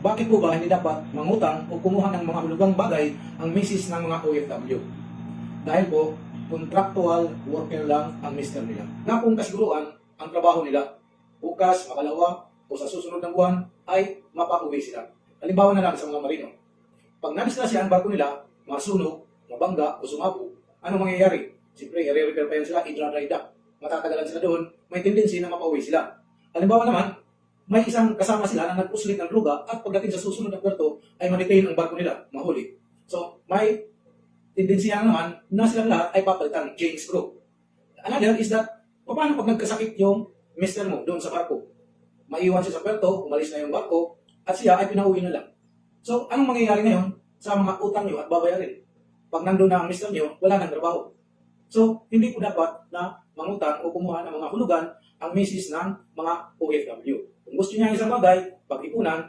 bakit po ba hindi dapat mangutang o kumuha ng mga hulugang bagay ang misis ng mga OFW? Dahil po, contractual worker lang ang mister nila. Na kung kasiguruan ang trabaho nila, bukas, makalawa, o sa susunod ng buwan, ay mapauwi sila. Halimbawa na lang sa mga marino. Pag nadisgrasya ang barko nila, masunog, mabangga, o sumabog, ano mangyayari? Siyempre, i-repair pa yan sila, i-dry dock. Matatagalan sila doon, may tendency na mapauwi sila. Halimbawa naman, may isang kasama sila na nag-uslit ng luga at pagdating sa susunod na puerto ay ma-detain ang barko nila, mahuli. So, may tendency naman na silang lahat ay papalitan, James Group. Another is that, paano pag nagkasakit yung mister mo doon sa barko? Maiwan siya sa puerto, umalis na yung barko, at siya ay pinauwi na lang. So, anong mangyayari ngayon sa mga utang nyo at babayarin? Pag nandun na ang mister nyo, wala nang trabaho. So, hindi po dapat na mangutang o kumuha ng mga hulugan ang misis ng mga OFW. Kung gusto niya isang bagay, pag-ipunan,